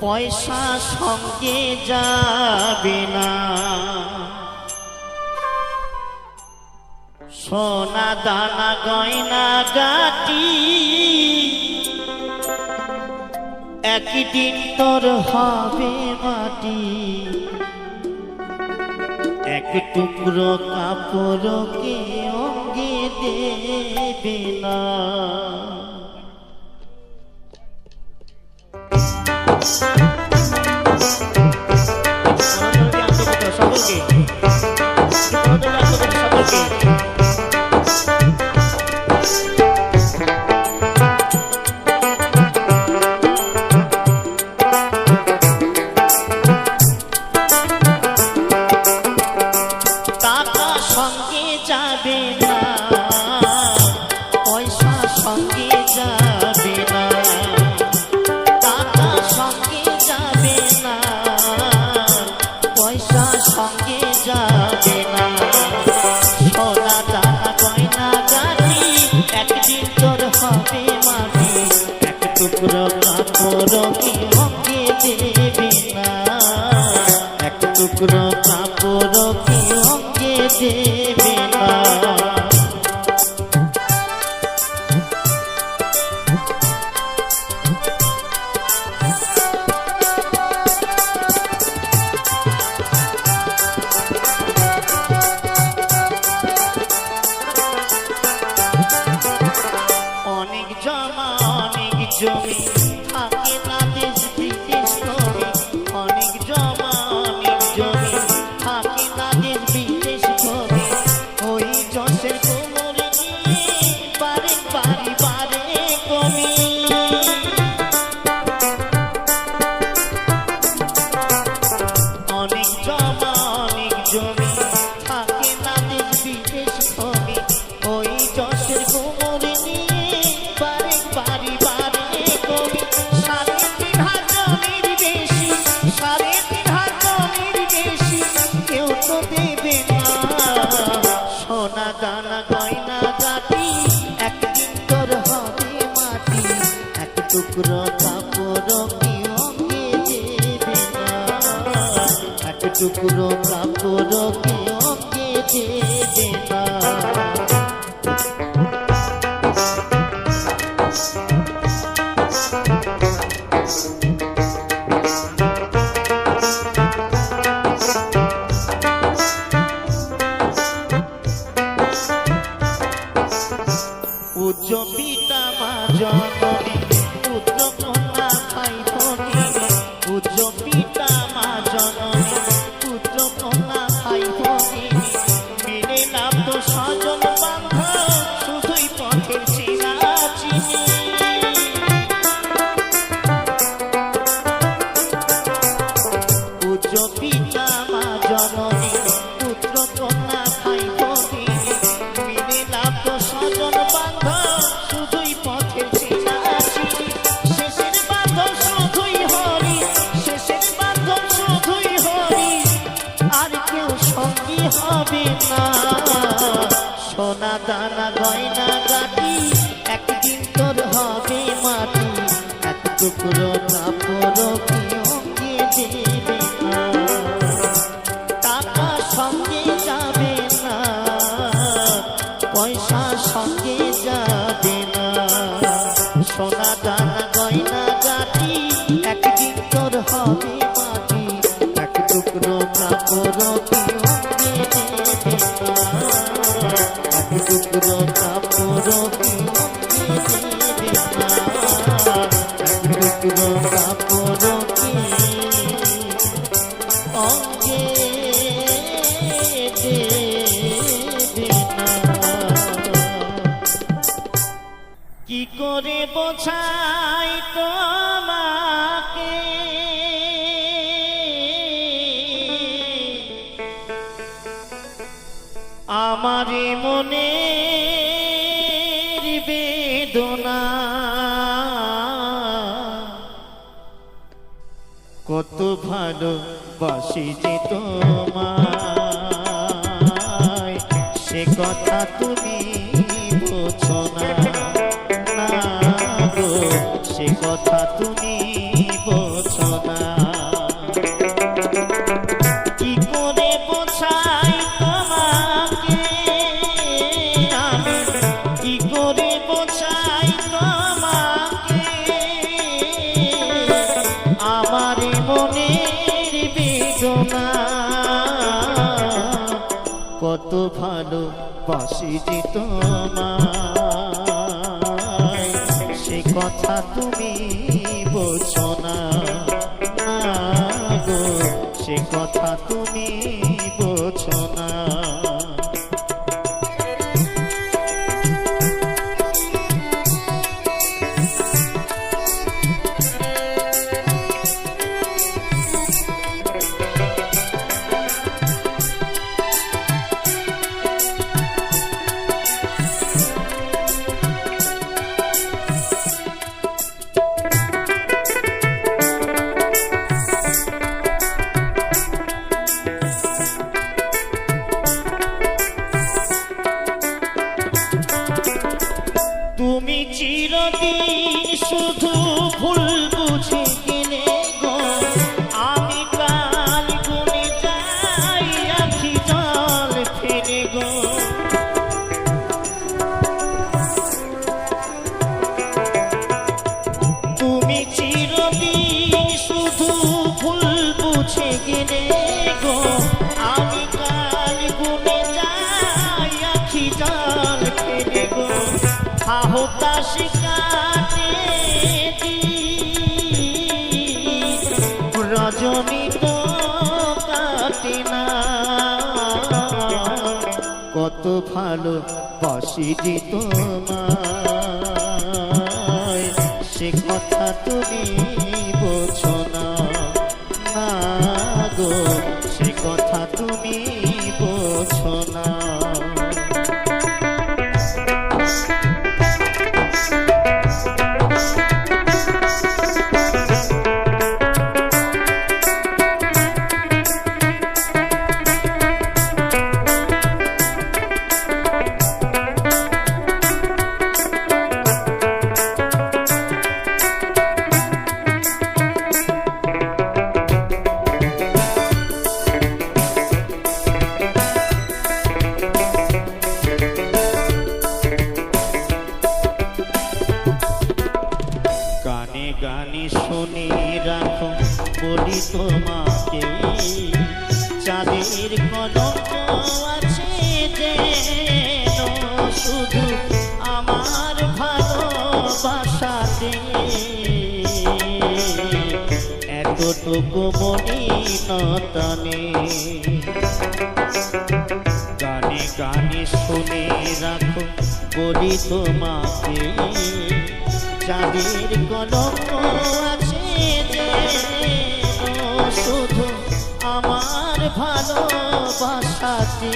পয়সা সঙ্গে যাবে না। সোনা দানা গয়না গাটি একদিন তোর হবে মাটি। এক টুকরো কাপড় কে দেবে না সকলকে সকলকে সকলকে। গয়না গাটি একদিন তোর হবে মাটি। এক টুকরো কাপড় কি অঙ্গে দেবে না। এক টুকরো কাপড় কি পাখি এক টুকরো কাপড় এক টুকরো কাপড় ভালোবাসি যে তোমায়। সে কথা তুমি ভালো বসি দি তোমায়। সে কথা তুমি বোঝো শুনে রাখো বলি তোমাকে। চাঁদের কলঙ্ক আছে শুধু আমার ভালোবাসাতে।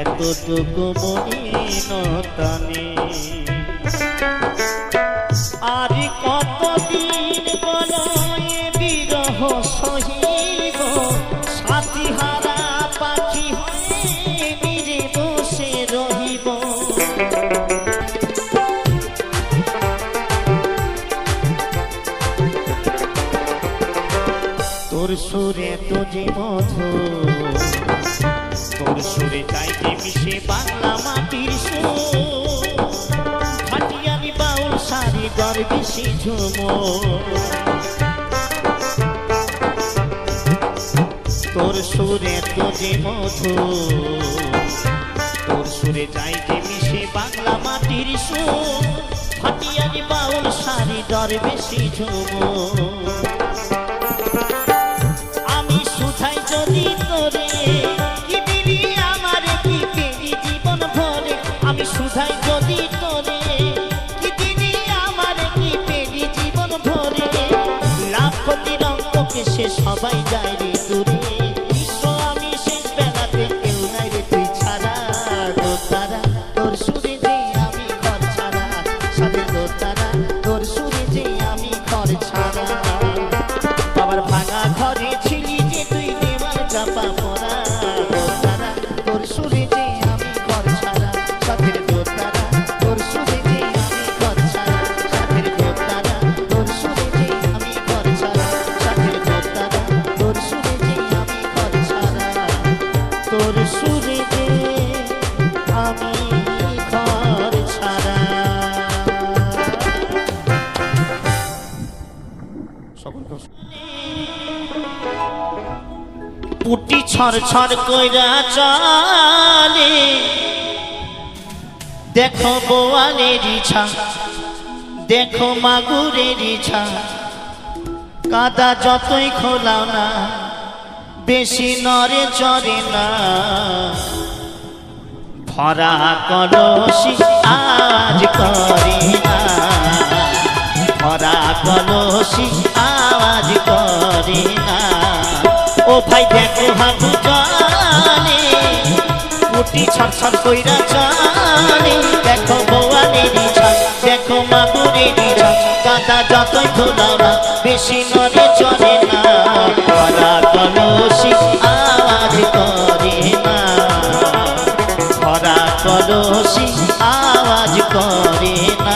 এতটুকু মনে নতানে তোর সুরে তো যে মধু তোর সুরে চাইতে মিশে বাংলা মাটির সুর। ভাটিয়ারি বাউল সারি গর্বে আমি সুথাই যদি তোর দেশে সবাই যায় রে। ছর ছর কইরা চলে। দেখো বোয়ালের ইচ্ছা, দেখো মাগুরের ইচ্ছা। কাদা যতই খোলাও না, বেশি নরে চড়ে না। ভরা কলসি আজ করে না। ভরা কলসি আওয়াজ করে না। ও ভাই দেখো হাবু জানে উটি ছড়ছড় কইরা জানে দেখো বৌয়ানের ছাদ দেখো মাগুরের ছাদ কাদা যতই খোলাও না, বেশি নরে চলে না। ভরা কলসি আওয়াজ করে না। ভরা কলসি আওয়াজ করে না।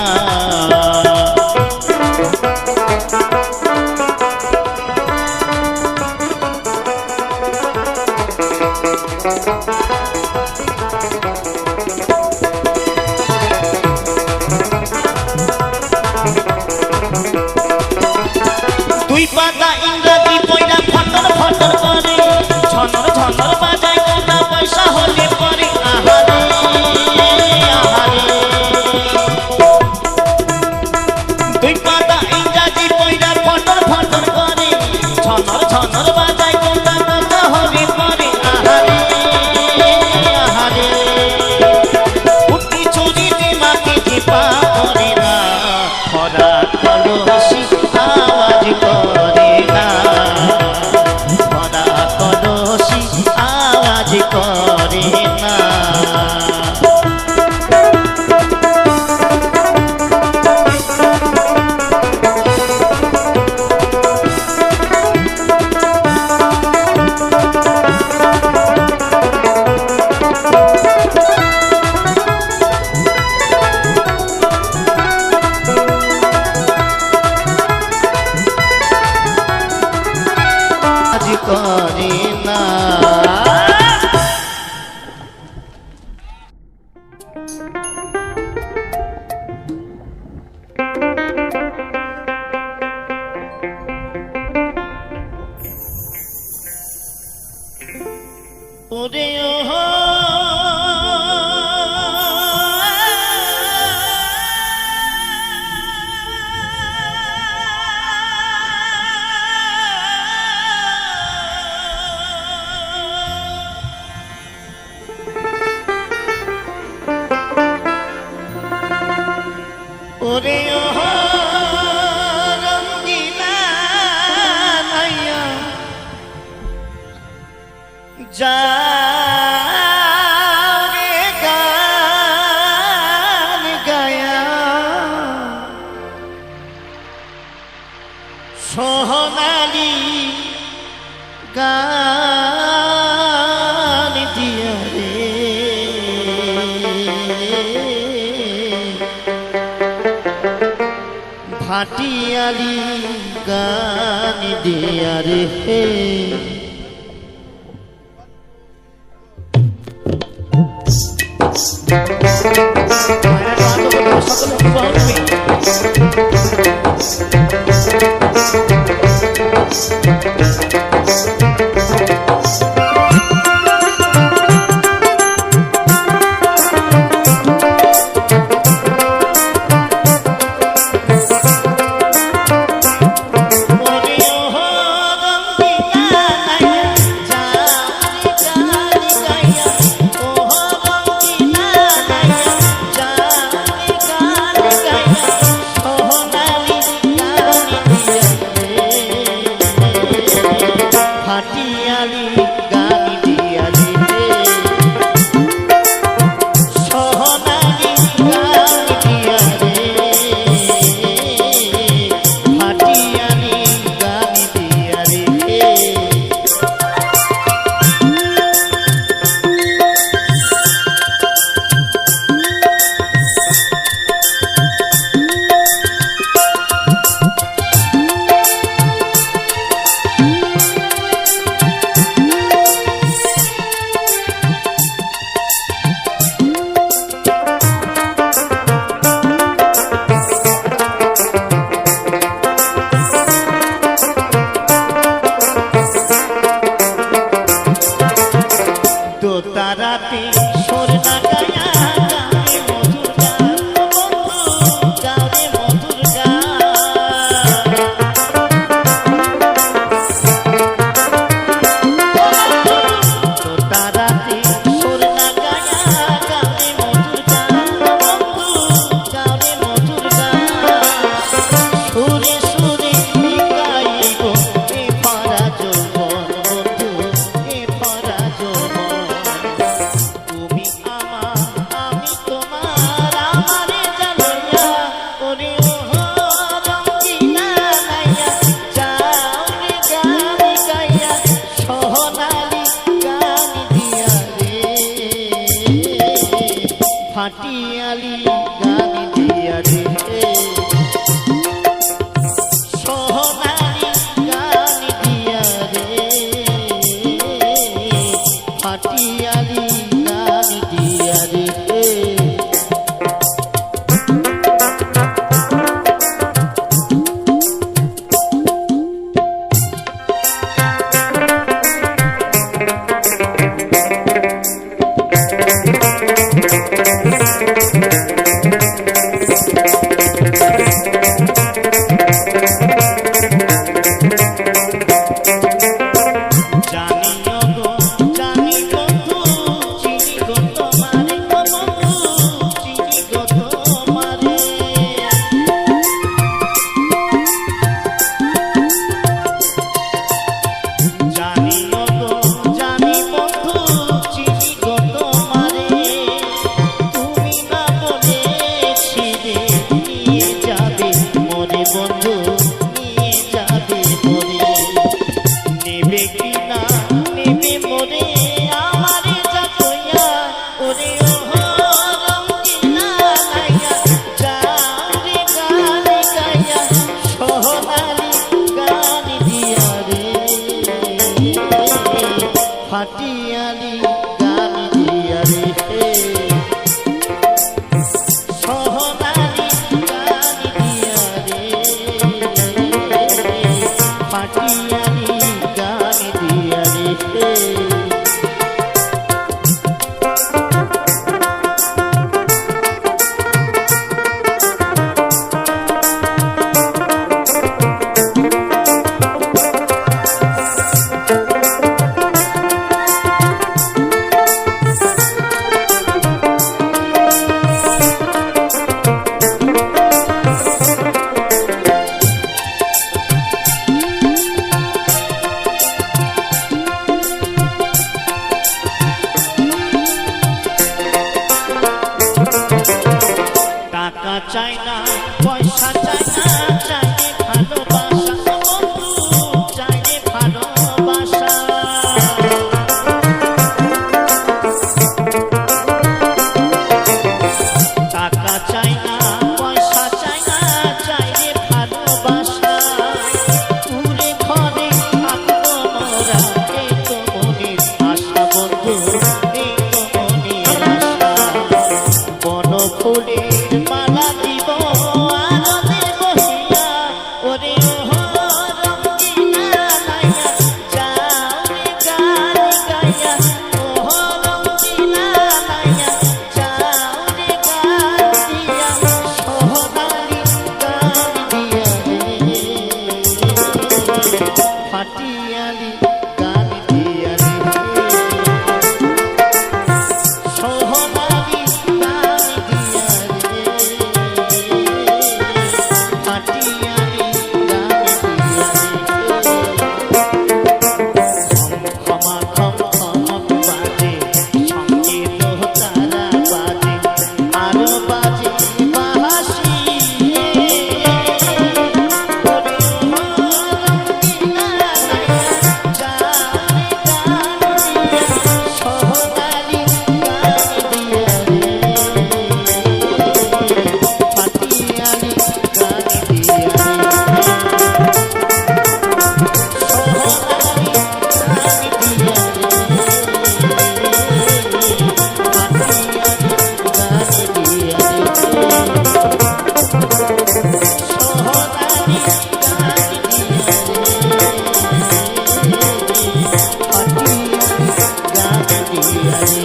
বাজিবে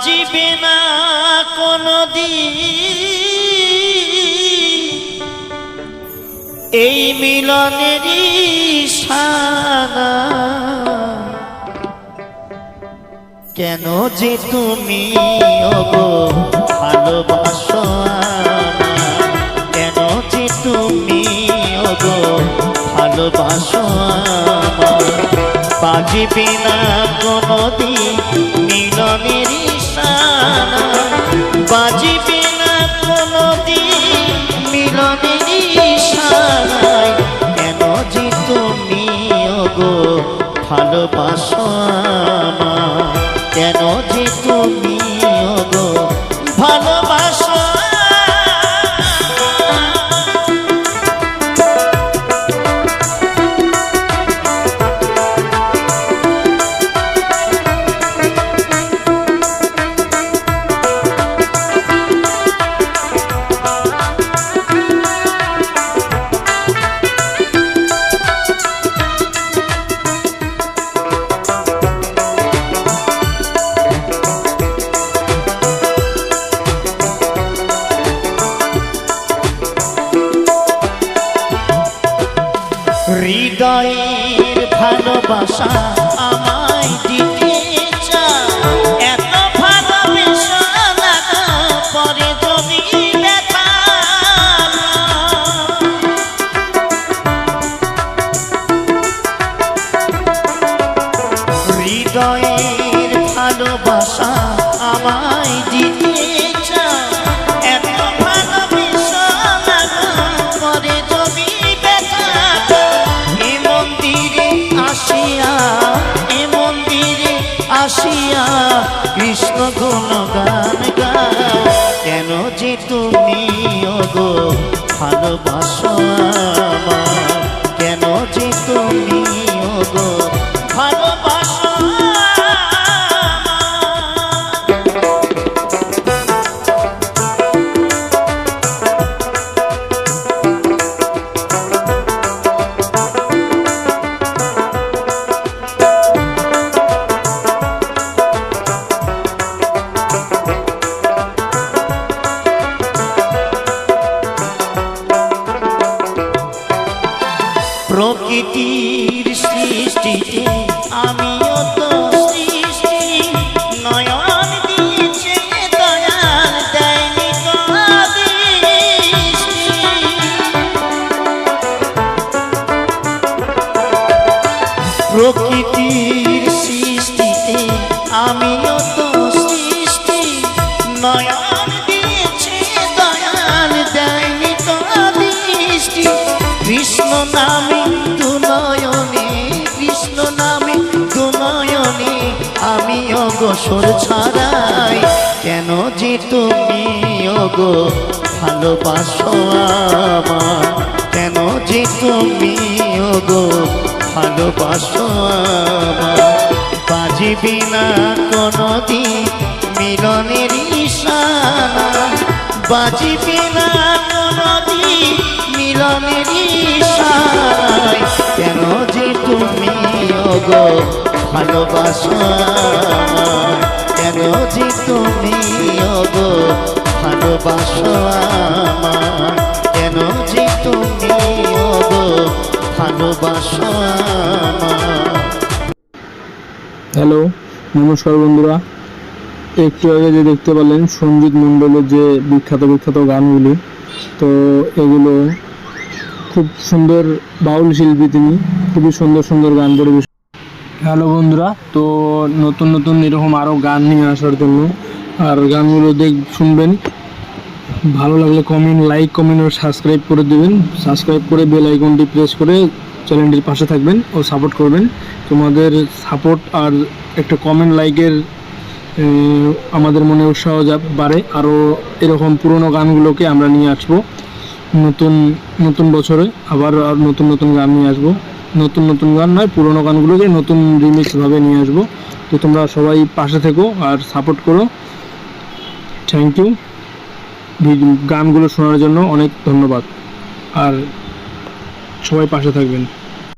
বাজিবে না কোনো এই মিলনেরই সানা কেন যে তুমি ওগো ভালোবাসো? কেন যে তুমি ওগো ভালোবাসো? বাজিবে না কোনো মিলনের সানা বাজিবে না কোনো মিলনের তুমি ওগো ভালোবাসো আমার কেন যে তুমি ওগো ভালোবাসো আমায়? যে তুমি, ওগো, ভালোবাসো আমার কেন যে তুমি, ওগো, ভালোবাসো আমার বাজিবি না কোনো দিন মিলনের ইশারা বাজিবি না কোনো দিন মিলনের ইশারায় কেন যে তুমি, ওগো, ভালোবাসো? কেন যে তুমি ওগো ভালোবাসো আমায়? কেন যে তুমি ওগো ভালোবাসো? হ্যালো, নমস্কার বন্ধুরা একটু আগে যে দেখতে পেলেন সঞ্জিত মণ্ডলের যে বিখ্যাত বিখ্যাত গানগুলি, তো এগুলো খুব সুন্দর বাউল শিল্পী তিনি, খুবই সুন্দর সুন্দর গান পরিবেশন হ্যালো বন্ধুরা, তো নতুন নতুন এরকম আরও গান নিয়ে আসার জন্য আর গানগুলো দেখ শুনবেন। ভালো লাগলে কমেন্ট লাইক কমেন্ট ও সাবস্ক্রাইব করে দেবেন। সাবস্ক্রাইব করে বেল আইকনটি প্রেস করে চ্যানেলটির পাশে থাকবেন ও সাপোর্ট করবেন। তোমাদের সাপোর্ট আর একটা কমেন্ট লাইকের আমাদের মনে উৎসাহ বাড়ে। আরও এরকম পুরনো গানগুলোকে আমরা নিয়ে আসব। নতুন নতুন বছরে আবার আর নতুন নতুন গান নিয়ে আসব। নতুন নতুন গান নয়, পুরনো গানগুলোকে নতুন রিমিক্সভাবে নিয়ে আসব। তো তোমরা সবাই পাশে থেকো আর সাপোর্ট করো। থ্যাংক ইউ গানগুলো শোনার জন্য অনেক ধন্যবাদ। আর সবাই পাশে থাকবেন।